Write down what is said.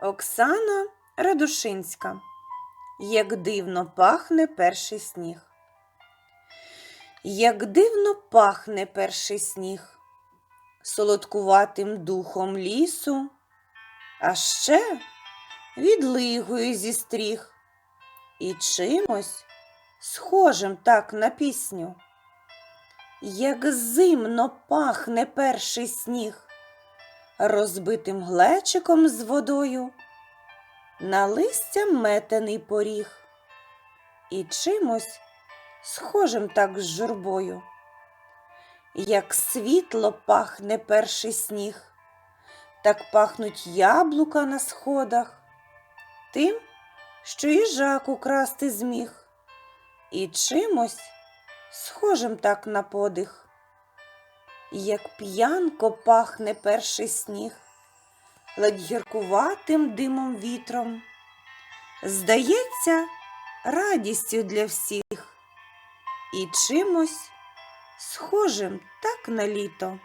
Оксана Радушинська. Як дивно пахне перший сніг. Як дивно пахне перший сніг, солодкуватим духом лісу, а ще відлигою зі стріх і чимось схожим так на пісню. Як зимно пахне перший сніг, розбитим глечиком з водою, на листя метений поріг, і чимось схожим так з журбою. Як світло пахне перший сніг, так пахнуть яблука на сходах, тим, що їжак украсти зміг, і чимось схожим так на подих. Як п'янко пахне перший сніг, ледь гіркуватим димом вітром, здається, радістю для всіх і чимось схожим так на літо.